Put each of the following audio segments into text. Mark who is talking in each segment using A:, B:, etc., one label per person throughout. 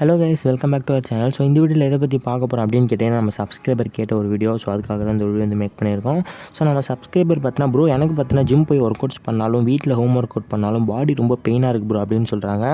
A: Hello guys welcome back to our channel so இந்த வீடியோவில் எதை பற்றி பார்க்க போகிறோம் அப்படின்னு கேட்டிங்கன்னா நம்ம சப்ஸ்கிரைபர் கேட்ட ஒரு வீடியோ ஸோ அதுக்காக தான் இந்த வீடியோ வந்து மேக் பண்ணியிருக்கோம். ஸோ நம்ம சப்ஸ்கிரைபர் பார்த்தினா ப்ரோ எனக்கு பார்த்தினா ஜிம் போய் ஒர்க் அவுட்ஸ் பண்ணாலும் வீட்டில் ஹோம் ஒர்க் அவுட் பண்ணாலும் பாடி ரொம்ப பெயினாக இருக்குது ப்ரோ அப்படின்னு சொல்கிறாங்க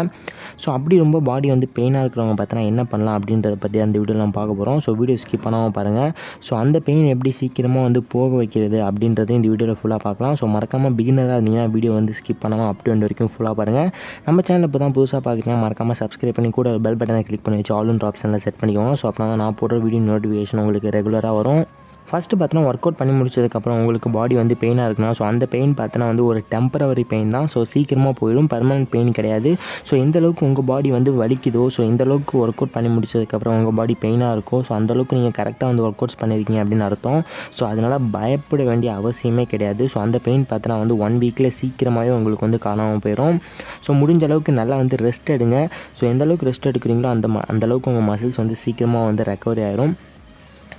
A: ஸோ அப்படி ரொம்ப பாடி வந்து பெயினாக இருக்கிறவங்க பார்த்தினா என்ன பண்ணலாம் அப்படின்றத பற்றி அந்த வீடியோவில் நம்ம பார்க்க போகிறோம் ஸோ வீடியோ ஸ்கிப் பண்ணாமல் பாருங்கள் ஸோ அந்த பெயின் எப்படி சீக்கிரமாக வந்து போக வைக்கிறது அப்படின்றத இந்த வீடியோவில் ஃபுல்லாக பார்க்கலாம். ஸோ மறக்காமல் பிகினராக இருந்தீங்கன்னா வீடியோ வந்து ஸ்கிப் பண்ணாமல் அப்படி வந்த வரைக்கும் ஃபுல்லாக பாருங்கள் நம்ம சேனல் இப்போ தான் புதுசாக பார்க்குறீங்க மறக்காமல் சப்ஸ்கிரைப் பண்ணி கூட பெல் பட்டன் கிளிக் பண்ணி வச்சு ஆல் இன் ஆப்ஷனில் செட் பண்ணிக்கோங்க. ஸோ அப்படின்னா நான் போடுற வீடியோ நோட்டிஃபிகேஷன் உங்களுக்கு ரெகுலராக வரும். ஃபஸ்ட்டு பார்த்தோன்னா ஒர்க் அவுட் பண்ணி முடிச்சதுக்கப்புறம் உங்களுக்கு பாடி வந்து பெயினாக இருக்குன்னா ஸோ அந்த பெயின் பார்த்தோன்னா வந்து ஒரு டெம்பரவரி பெயின் தான். ஸோ சீக்கிரமாக போயிடும் பர்மனன்ட் பெயின் கிடையாது. ஸோ எந்த அளவுக்கு உங்கள் பாடி வந்து வலிக்குதோ ஸோ எந்த அளவுக்கு ஒர்க் அவுட் பண்ணி முடிச்சதுக்கப்புறம் உங்கள் பாடி பெயினாக இருக்கோ ஸோ அந்தளவுக்கு நீங்கள் கரெக்டாக வந்து ஒர்க் அவுட்ஸ் பண்ணியிருக்கீங்க அப்படின்னு அர்த்தம். ஸோ அதனால் பயப்பட வேண்டிய அவசியமே கிடையாது. ஸோ அந்த பெயின் பார்த்தோன்னா வந்து ஒன் வீக்கில் சீக்கிரமாகவே உங்களுக்கு வந்து காணாமல் போயிடும் ஸோ முடிஞ்ச அளவுக்கு நல்லா வந்து ரெஸ்ட் எடுங்க. ஸோ எந்த அளவுக்கு ரெஸ்ட் எடுக்கிறீங்களோ அந்த அந்த அளவுக்கு உங்கள் மசில்ஸ் வந்து சீக்கிரமாக வந்து ரெக்கவரி ஆயிரும்.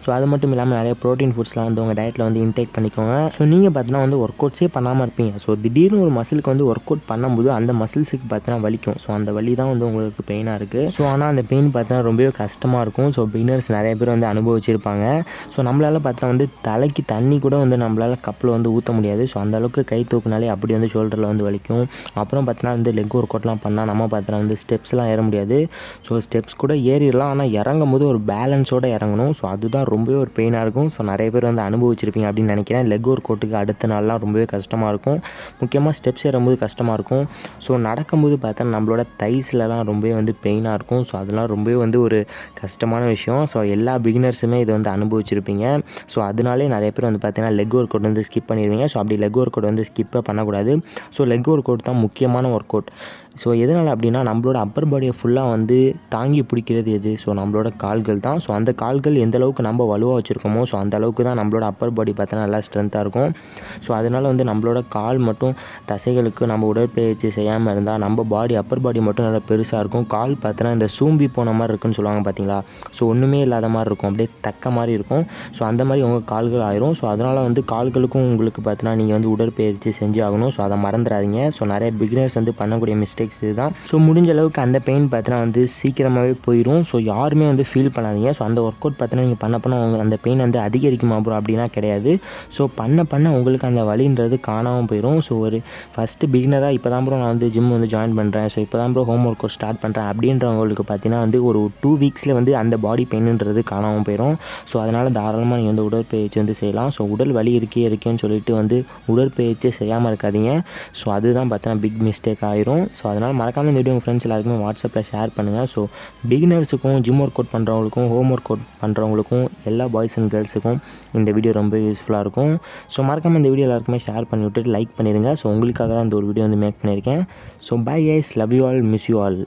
A: ஸோ அது மட்டும் இல்லாமல் நிறைய ப்ரோட்டீன் ஃபுட்ஸ்லாம் வந்து உங்கள் டயட்டில் வந்து இன்டேக் பண்ணிக்கோங்க. ஸோ நீங்கள் பார்த்தீங்கன்னா வந்து ஒர்க் அவுட்ஸே பண்ணாமல் இருப்பீங்க. ஸோ திடீர்னு ஒரு மசிலுக்கு வந்து ஒர்க் அவுட் பண்ணும்போது அந்த மசில்ஸுக்கு பார்த்தீங்கன்னா வலிக்கும். ஸோ அந்த வலி தான் வந்து உங்களுக்கு பெயினாக இருக்குது ஸோ ஆனால் அந்த பெயின் பார்த்தீங்கன்னா ரொம்பவே கஷ்டமாக இருக்கும். ஸோ பிகினர்ஸ் நிறைய பேர் வந்து அனுபவிச்சிருப்பாங்க. ஸோ நம்மளால் பார்த்தா வந்து தலைக்கு தண்ணி கூட வந்து நம்மளால் கப்பில் வந்து ஊற்ற முடியாது. ஸோ அந்த அளவுக்கு கை தூக்குனாலே அப்படி வந்து ஷோல்டரில் வந்து வலிக்கும். அப்புறம் பார்த்தீங்கன்னா வந்து லெக் ஒர்க் அவுட்லாம் பண்ணால் நம்ம பார்த்தா வந்து ஸ்டெப்ஸ்லாம் ஏற முடியாது. ஸோ ஸ்டெப்ஸ் கூட ஏறிடலாம். ஆனால் இறங்கும் போது ஒரு பேலன்ஸோடு இறங்கணும். ஸோ அதுதான் ரொம்பவே ஒரு பெயினாக இருக்கும். ஸோ நிறைய பேர் வந்து அனுபவிச்சிருப்பீங்க அப்படின்னு நினைக்கிறேன். லெக் ஒர்க் அவுட்டுக்கு அடுத்த நாள்லாம் ரொம்பவே கஷ்டமாக இருக்கும். முக்கியமாக ஸ்டெப்ஸ் ஏறும்போது கஷ்டமாக இருக்கும். ஸோ நடக்கும்போது பார்த்தா நம்மளோட தைஸ்லலாம் ரொம்பவே வந்து பெயினாக இருக்கும். ஸோ அதெல்லாம் ரொம்பவே வந்து ஒரு கஷ்டமான விஷயம். ஸோ எல்லா பிகினர்ஸுமே இதை வந்து அனுபவிச்சிருப்பீங்க. ஸோ அதனாலே நிறைய பேர் வந்து பார்த்தீங்கன்னா லெக் ஒர்க் அவுட் வந்து ஸ்கிப் பண்ணிடுவீங்க ஸோ அப்படி லெக் ஒர்க் அவுட் வந்து ஸ்கிப்பே பண்ணக்கூடாது. ஸோ லெக் ஒர்க் அவுட் தான் முக்கியமான ஒர்க் அவுட் ஸோ எதனால் அப்படின்னா நம்மளோட அப்பர் பாடியை ஃபுல்லாக வந்து தாங்கி பிடிக்கிறது எது? ஸோ நம்மளோட கால்கள் தான். ஸோ அந்த கால்கள் எந்த அளவுக்கு நம்ம வலுவாக வச்சுருக்கோமோ ஸோ அந்த அளவுக்கு தான் நம்மளோட அப்பர் பாடி பார்த்தா நல்லா ஸ்ட்ரென்த்தாக இருக்கும். ஸோ அதனால் வந்து நம்மளோட கால் மட்டும் தசைகளுக்கு நம்ம உடற்பயிற்சி செய்யாமல் இருந்தால் நம்ம பாடி அப்பர் பாடி மட்டும் நல்லா பெருசாக இருக்கும். கால் பார்த்தோன்னா இந்த சூம்பி போன மாதிரி இருக்குன்னு சொல்லுவாங்க பார்த்தீங்களா? ஸோ ஒன்றுமே இல்லாத மாதிரி இருக்கும். அப்படியே தக்க மாதிரி இருக்கும். ஸோ அந்த மாதிரி உங்கள் கால்கள் ஆயிரும். ஸோ அதனால் வந்து கால்களுக்கும் உங்களுக்கு பார்த்தீங்கன்னா நீங்கள் வந்து உடற்பயிற்சி செஞ்சு ஆகணும். ஸோ அதை மறந்துடாதீங்க. ஸோ நிறைய பிகினர்ஸ் வந்து பண்ணக்கூடிய மிஸ்டேக் இது இதுதான். ஸோ முடிஞ்ச அளவுக்கு அந்த பெயின் பார்த்தீங்கன்னா வந்து சீக்கிரமாகவே போயிடும் ஸோ யாருமே வந்து ஃபீல் பண்ணாதீங்க. ஸோ அந்த ஒர்க் அவுட் பார்த்தீங்கன்னா நீங்கள் பண்ண பண்ண அந்த பெயின் வந்து அதிகரிக்குமா ப்ரோ அப்படின்னா கிடையாது. ஸோ பண்ண பண்ண உங்களுக்கு அந்த வலின்றது காணாமல் போயிடும் ஸோ ஒரு ஃபஸ்ட்டு பிகினராக இப்போ தான் ப்ரோ நான் வந்து ஜிம் வந்து ஜாயின் பண்ணுறேன் ஸோ இப்போ தான் bro home work out start பண்ணுறேன் அப்படின்றவங்களுக்கு பார்த்தீங்கன்னா வந்து ஒரு டூ வீக்ஸில் வந்து அந்த பாடி பெயின்ன்றது காணாமல் போயிடும் ஸோ அதனால் தாராளமாக நீங்கள் வந்து உடற்பயிற்சி வந்து செய்யலாம். ஸோ உடல் வலி இருக்கே இருக்கேன்னு சொல்லிட்டு வந்து உடற்பயிற்சி செய்யாமல் இருக்காதீங்க. ஸோ அதுதான் பார்த்தீங்கன்னா பிக் மிஸ்டேக் ஆயிரும். ஸோ அதனால் மறக்காமல் இந்த வீடியோ உங்கள் ஃப்ரெண்ட்ஸ் எல்லாருக்குமே வாட்ஸ்அப்பில் ஷேர் பண்ணுங்கள் ஸோ பிகினர்ஸுக்கும் ஜிம் ஒர்க் அவுட் பண்ணுறவங்களுக்கும் ஹோம் ஒர்க் அவுட் பண்ணுறவங்களுக்கும் எல்லா பாய்ஸ் அண்ட் கேர்ள்ஸுக்கும் இந்த வீடியோ ரொம்ப யூஸ்ஃபுல்லாக இருக்கும். ஸோ மறக்காமல் இந்த வீடியோ எல்லாருக்குமே ஷேர் பண்ணி விட்டுட்டு லைக் பண்ணிடுங்க. ஸோ உங்களுக்காக தான் இந்த ஒரு வீடியோ வந்து மேக் பண்ணியிருக்கேன். So bye guys love you all miss you all